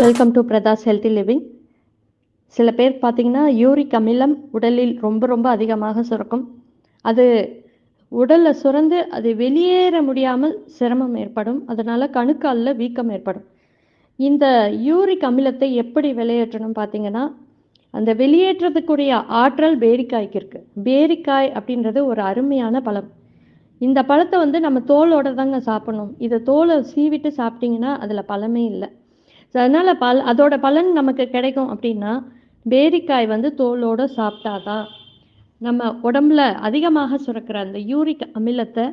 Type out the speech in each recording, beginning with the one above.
Welcome to Prathas healthy living சில பேர் பார்த்தீங்கன்னா யூரிக் அமிலம் உடலில் ரொம்ப ரொம்ப அதிகமாக சுரக்கும். அது உடலில் சுரந்து அது வெளியேற முடியாமல் சிரமம் ஏற்படும். அதனால் கணுக்காலில் வீக்கம் ஏற்படும். இந்த யூரிக் அமிலத்தை எப்படி வெளியேற்றணும் பார்த்தீங்கன்னா அந்த வெளியேற்றத்துக்குரிய ஆற்றல் பேரிக்காய்க்கு இருக்குது பேரிக்காய் அப்படின்றது ஒரு அருமையான பழம். இந்த பழத்தை வந்து நம்ம தோலோட தாங்க சாப்பிடணும். இதை தோலை சீவிட்டு சாப்பிட்டீங்கன்னா அதில் பழமே இல்லை. ஸோ அதனால் பல் அதோட பலன் நமக்கு கிடைக்கும் அப்படின்னா பேரிக்காய் வந்து தோலோட சாப்பிட்டாதான் நம்ம உடம்புல அதிகமாக சுரக்கிற அந்த யூரிக் அமிலத்தை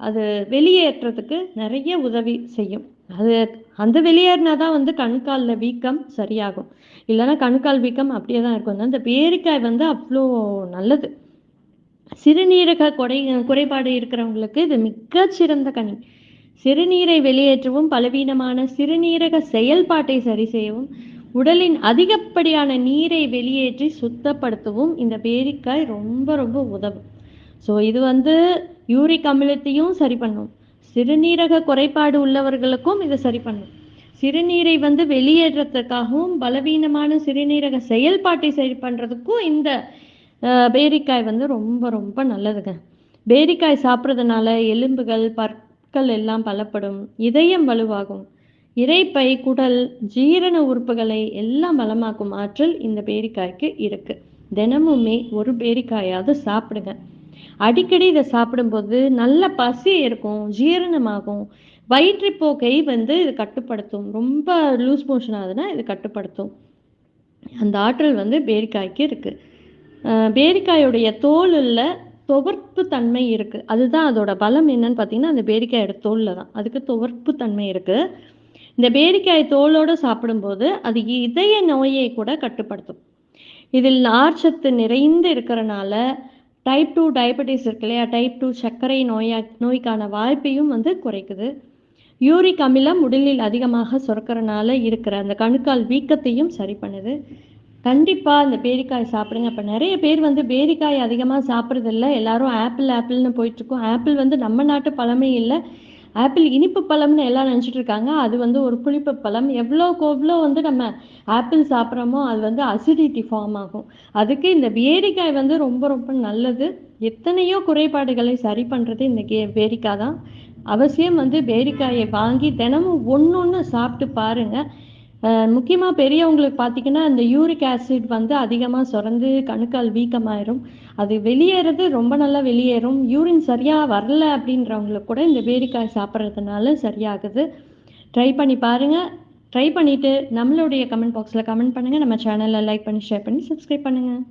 அது வெளியேற்றத்துக்கு நிறைய உதவி செய்யும். அது அந்த வெளியேறினா தான் வந்து கண்காலில் வீக்கம் சரியாகும். இல்லைன்னா கண்கால் வீக்கம் அப்படியே தான் இருக்கும். அந்த பேரிக்காய் வந்து அவ்வளோ நல்லது. சிறுநீரக குறை குறைபாடு இருக்கிறவங்களுக்கு இது மிகச்சிறந்த கனி. சிறுநீரை வெளியேற்றவும் பலவீனமான சிறுநீரக செயல்பாட்டை சரி செய்யவும் உடலின் அதிகப்படியான நீரை வெளியேற்றி சுத்தப்படுத்தவும் இந்த பேரிக்காய் ரொம்ப ரொம்ப உதவும். ஸோ இது வந்து யூரிக் அமிலத்தையும் சரி பண்ணும். சிறுநீரக குறைபாடு உள்ளவர்களுக்கும் இதை சரி பண்ணும். சிறுநீரை வந்து வெளியேற்றத்துக்காகவும் பலவீனமான சிறுநீரக செயல்பாட்டை சரி பண்ணுறதுக்கும் இந்த பேரிக்காய் வந்து ரொம்ப ரொம்ப நல்லதுங்க. பேரிக்காய் சாப்பிட்றதுனால எலும்புகள் நாட்கள் எல்லாம் பலப்படும். இதயம் வலுவாகும். இறைப்பை குடல் ஜீரண உறுப்புகளை எல்லாம் பலமாக்கும் ஆற்றல் இந்த பேரிக்காய்க்கு இருக்கு. தினமுமே ஒரு பேரிக்காயாவது சாப்பிடுங்க. அடிக்கடி இதை சாப்பிடும்போது நல்ல பசி இருக்கும் ஜீரணமாகும். வயிற்றுப்போக்கை வந்து இது கட்டுப்படுத்தும். ரொம்ப லூஸ் மோஷன் ஆகுதுன்னா இது கட்டுப்படுத்தும். அந்த ஆற்றல் வந்து பேரிக்காய்க்கு இருக்கு. பேரிக்காயுடைய தோலில் துவர்ப்பு தன்மை இருக்குது அதுதான் அதோட பலம் என்னன்னு பார்த்தீங்கன்னா அந்த பேரிக்காயோட தோலில் தான். அதுக்கு துவர்ப்பு தன்மை இருக்குது இந்த பேரிக்காய் தோலோடு சாப்பிடும்போது அது இதய நோயை கூட கட்டுப்படுத்தும். இதில் நார்ச்சத்து நிறைந்து இருக்கிறனால டைப் டூ டயபெட்டிஸ் இருக்கு இல்லையா? டைப் டூ சர்க்கரை நோயா நோய்க்கான வாய்ப்பையும் வந்து குறைக்குது. யூரிக் அமிலம் உடலில் அதிகமாக சுரக்கிறனால இருக்கிற அந்த கணுக்கால் வீக்கத்தையும் சரி பண்ணுது. கண்டிப்பாக இந்த பேரிக்காய் சாப்பிடுங்க. இப்போ நிறைய பேர் வந்து பேரிக்காய் அதிகமாக சாப்பிட்றதில்ல. எல்லாரும் ஆப்பிள் ஆப்பிள்னு போயிட்டுருக்கோம். ஆப்பிள் வந்து நம்ம நாட்டு பழமே இல்லை. ஆப்பிள் இனிப்பு பழம்னு எல்லாம் நினச்சிட்டு இருக்காங்க. அது வந்து ஒரு புளிப்பு பழம். எவ்வளோக்கு எவ்வளோ வந்து நம்ம ஆப்பிள் சாப்பிட்றோமோ அது வந்து அசிடிட்டி ஃபார்ம் ஆகும். அதுக்கு இந்த பேரிக்காய் வந்து ரொம்ப ரொம்ப நல்லது. எத்தனையோ குறைபாடுகளை சரி பண்ணுறது இந்த கே பேரிக்காய் தான். அவசியம் வந்து பேரிக்காயை வாங்கி தினமும் ஒன்று ஒன்று சாப்பிட்டு பாருங்கள் முக்கியமாக பெரியவங்களுக்கு பார்த்தீங்கன்னா இந்த யூரிக் ஆசிட் வந்து அதிகமாக சுரந்து கணுக்கால் வீக்கமாயிரும். அது வெளியேறது ரொம்ப நல்லா வெளியேறும். யூரின் சரியாக வரல அப்படின்றவங்களுக்கு கூட இந்த பேரிக்காய் சாப்பிட்றதுனால சரியாகுது. ட்ரை பண்ணி பாருங்கள் ட்ரை பண்ணிவிட்டு நம்மளுடைய கமெண்ட் பாக்ஸில் கமெண்ட் பண்ணுங்கள் நம்ம சேனலை லைக் பண்ணி ஷேர் பண்ணி சப்ஸ்கிரைப் பண்ணுங்கள்